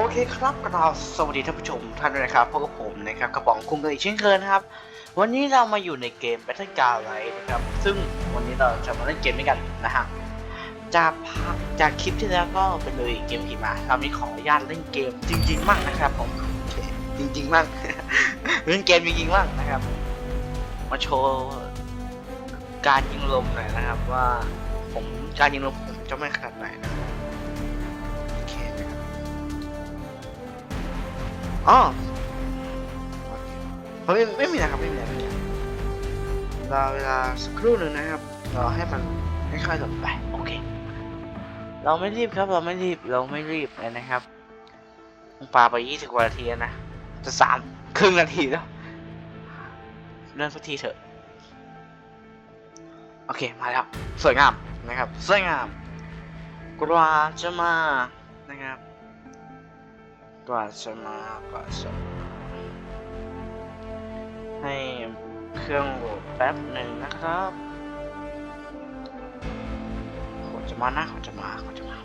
โอเคครับกราสวัสดีท่านผู้ชมท่านด้วยนะครับพบกับผมนะครับกระป๋องคุงกันอีกเช่นเคยนะครับ วันนี้เรามาอยู่ในเกม Battle g r o u n d นะครับ ซึ่งวันนี้เราจะมาเล่นเกมด้วยกันนะฮะจากภาพจากคลิปที่แล้วก็เป็นเลยเกมผีมาคราวนี้ขออนุญาตเล่นเกมจริง ๆ มากนะครับผมจริงๆมากเล่นเกมจริงๆมากนะครับ มาโชว์การยิงลมหน่อยนะครับว่าผมการยิงลมผมจะไม่ขนาดไหนนะครับ อ๋อโอเคไม่ไม่มีนะครับไม่มีอะไรไม่มีอะไรรอเวลาสักครู่หนึ่งนะครับรอให้มันค่อยๆหลดไปโอเค เราไม่รีบครับเราไม่รีบเราไม่รีบเลยนะครับปลาไปยี่สิบกว่านาทีนะจะสามครึ่งนาทีแล้วเริ่มสักทีเถอะโอเคมาแล้วสวยงามนะครับสวยงามกว่าจะมานะครับ กวาจะมากว่าจะมาให้เครื่องโหลดแป๊บหนึ่งนะครับขอจะมานะขอจะมาขอจะมา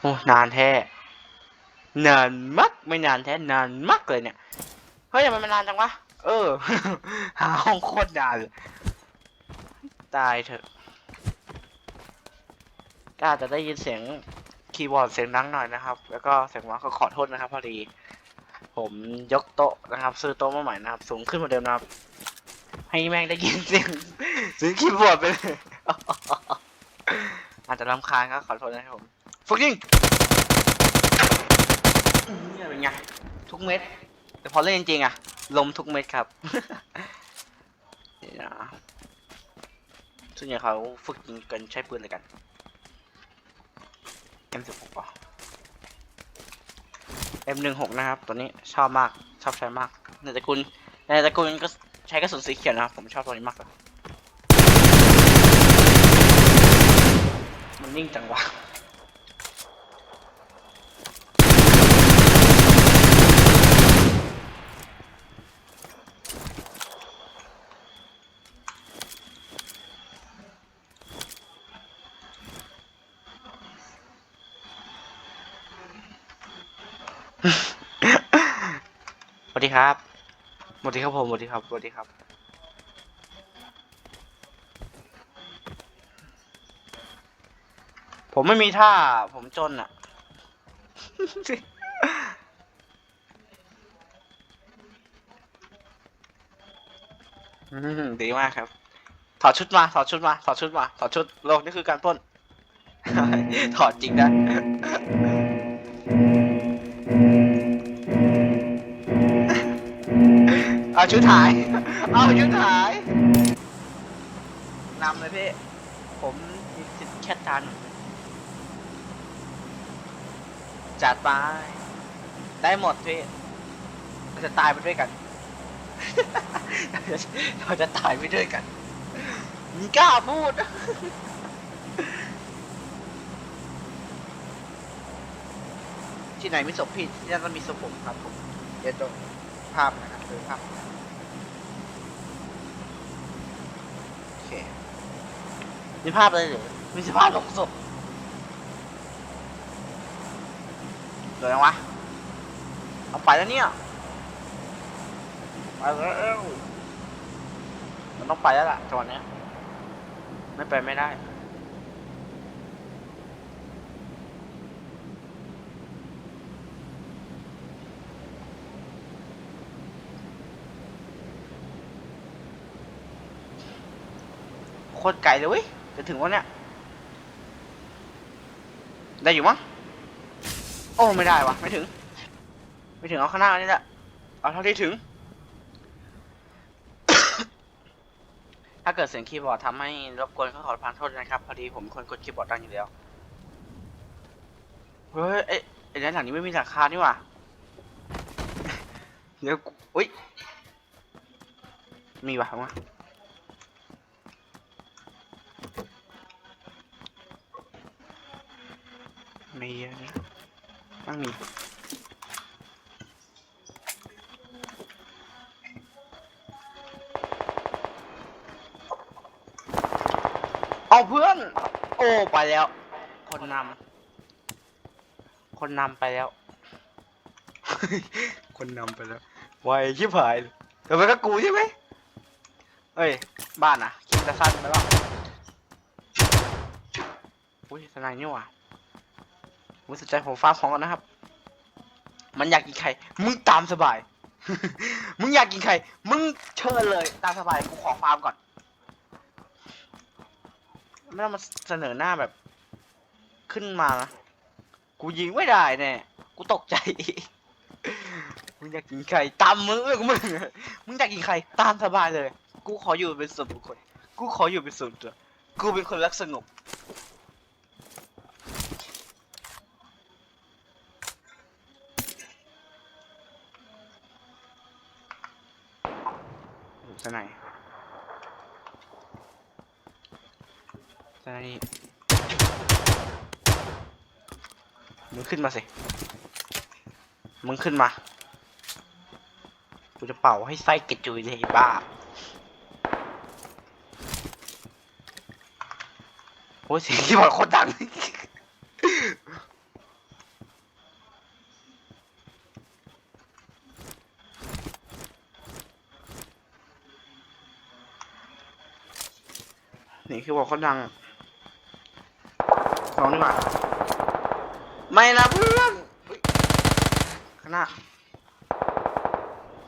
โอ้นานแท้นานมักไม่นานแท้นานมักเลยเนี่ย เฮ้ยทำไมมันนานจังวะ เออ หาห้องโคตรนานเลยตายเถอะก็อาจจะได้ยินเสียงคีย์บอร์ดเสียงดังหน่อยนะครับ แล้วก็เสียงว่าก็ขอโทษนะครับ พอดี ผมยกโต๊ะนะครับ ซื้อโต๊ะมาใหม่นะครับ สูงขึ้นกว่าเดิมนะครับ ให้แม่งได้ยินเสียงเสียงคีย์บอร์ดไปเลยอาจจะรำคาญก็ขอโทษนะครับผมฝึกยิงเนี่ยเป็นไงทุกเม็ด แต่พอเล่นจริงๆอะลมทุกเม็ดครับ นี่นะส่วนใหญ่เขาฝึกยิงกันใช้ปืนอะไรกัน M16 ป่ะ M16 นะครับ ตัวนี้ชอบมากชอบใช้มาก ในตระกูลในตระกูลก็ใช้กระสุนสีเขียวนะครับผมชอบตัวนี้มากเลยมันนิ่งจังวะ สวัสดีครับสวัสดีครับผมสวัสดีครับสวัสดีครับ ผมไม่มีท่า ผมจนอะอืมดีมากครับ ถอดชุดมา ถอดชุดมา ถอดชุดมา ถอดชุด โลกนี่คือการปล้นถอดจริงนะ เอาชุดหาย เอาชุดหายนำเลยพี่ ผมมีสิทธิ์แค่ทัน จัดไป ได้หมดพี่เราจะตายไปด้วยกัน เราจะตายไปด้วยกันมีกล้าพูด ที่ไหนมีศพพี่ที่นั่นต้องมีศพผมครับผมเดี๋ยวจะ ภาพนะครับคือภาพโอเคมีภาพอะไรหรือมีสภาพลงศพเดี๋ยวยังวะเอาไปแล้วเนี่ยไปแล้วมันต้องไปแล้วล่ะจังหวะเนี้ยไม่ไปไม่ได้ โคตรไกลเลยเว้ยจะถึงวะเนี่ย ได้อยู่มั้งโอ้ไม่ได้วะไม่ถึง ไม่ถึงเอาข้างหน้านี่แหละเอาเท่าที่ถึง ถ้าเกิดเสียงคีย์บอร์ดทำให้รบกวนก็ขอประทานโทษนะครับ พอดีผมคนกดคีย์บอร์ดดังอยู่แล้วเฮ้ยเอ๊ะไอ้ด้านหลังนี้ไม่มีหลังคานี่หว่าเดี๋ยวอุ้ยมีวะว ไม่เยอะตั้องมีเอาเพื่อน โอ้ไปแล้ว คนนำคนนำไปแล้ว คนนำไปแล้วไวชิบหายแต่มันกับกูใช่ไหมเอ้ย บ้านอะคิดจะสั้นไปบ้างอุ้ยสนายนี่หว่าะมึงสนใจผมฟาร์มของก่อนนะครับ มันอยากกินไข่ มึงตามสบาย มึงอยากกินไข่ มึงเชิญเลย ตามสบาย กูขอฟาร์มก่อน ไม่ต้องมาเสนอหน้าแบบ ขึ้นมานะ กูยิงไม่ได้แน่กูตกใจ มึงอยากกินไข่ ตามมือของมึง มึงอยากกินไข่ตามสบายเลย กูขออยู่เป็นส่วนบุคคล กูขออยู่เป็นส่วนตัว กูเป็นคนรักสงบ อยู่สนายสนนี่มึงขึ้นมาสิ มึงขึ้นมา กูจะเป่าให้ไส้กระจุยเลยบ้า โอ้ยเสียงที่บอดโคตรดัง นี่คือบอกเขาดังสองนี่หว่าไม่นะเพื่อนข้างหน้า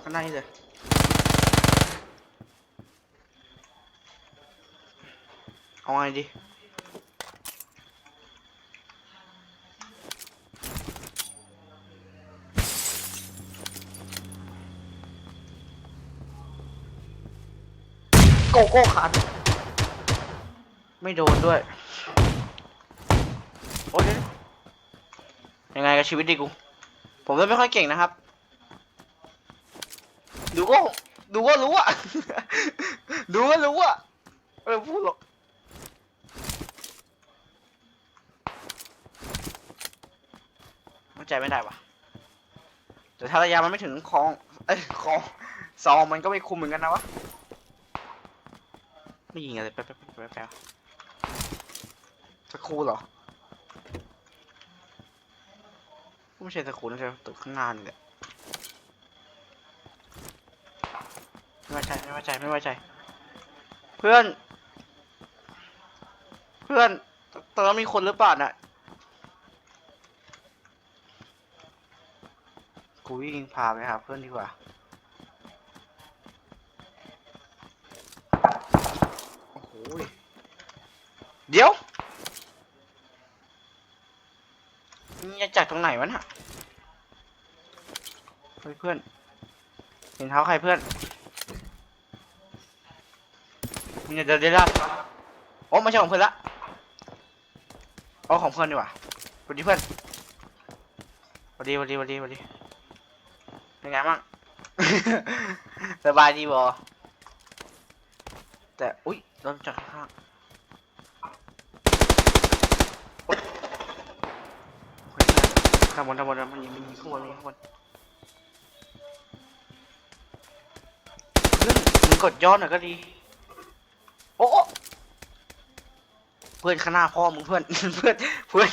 ข้างหน้านี่เลยเอาไงดีโกโก้ขาด ไม่โดนด้วย โอ้ยยังไงกับชีวิตดีกู ผมเล่นไม่ค่อยเก่งนะครับ ดูก็ดูก็รู้อะดูก็รู้อะเออพูดหรอกเข้าใจไม่ได้วะแต่ถ้าระยะมันไม่ถึงคลองเอ้ยคลองซองมันก็ไม่คุมเหมือนกันนะวะ ไม่ยิงอะไรแป๊บแป๊บแป๊บแป๊บ ครูเหรอไม่ใช่สกครูนะใช่ตึกข้างหน้านี่แหละไม่ไว้ใจไม่ไว้ใจไม่ไว้ใจ เพื่อน เพื่อนตอนนั้นมีคนหรือเปล่าน่ะกูวิ่งพาไปหาเพื่อนดีกว่าโอ้โหเดี๋ยว นี่จะจากตรงไหนวะน่ะเฮ้ยเพื่อน เห็นเท้าใครเพื่อนมึงจะเดินได้ละโอ้ไม่ใช่ของเพื่อนละอ๋อของเพื่อนดีกว่าสวัสดีเพื่อนสวัสดีสวัสดีสวัสดีสวัสดีเป็นไงบ้าง สบายดีบอแต่ อุ้ยโดนจากข้างๆโอ๊ยโอเค ข้างบนข้างบนมันยิงมันยิงข้างบนมันยิงข้างบนเพื่อนมึงกดย้อนหน่อยก็ดี โอ้เพื่อนข้างหน้าพ่อมึงเพื่อนเพื่อนเพื่อน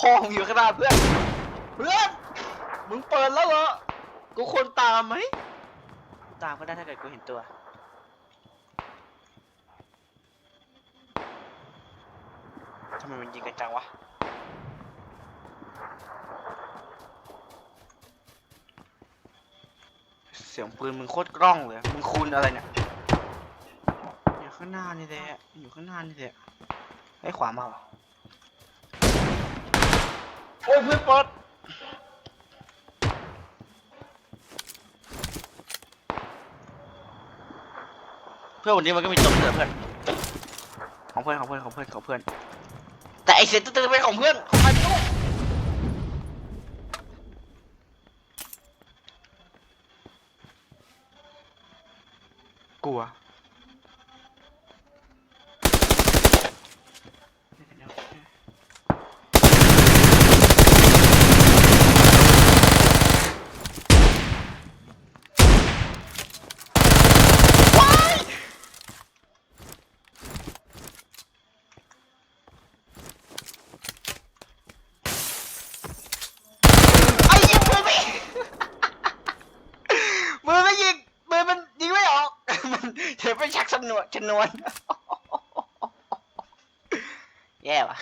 พ่อมึงอยู่ข้างหน้าเพื่อนเพื่อนมึงเปิดแล้วเหรอกูควรตามไหมตามก็ได้ถ้าเกิดกูเห็นตัวทำไมมันยิงกันจังวะ เสียงปืนมึงโคตรกล้องเลย มึงคูณอะไรเนี่ย อยู่ข้างหน้านี่แหละ อยู่ข้างหน้านี่แหละไอ้ยขวามาเหรอโอ้ยเพื่อนเปิดเพื่อนวันนี้มันก็มีจบเสือเพื่อน ของเพื่อนของเพื่อนของเพื่อนของเพื่อน แต่ไอเสียงตื้อๆเป็นของเพื่อนของใครไม่รู้ กลัวว้าย เธอไป ชนวน แย่ว่ะ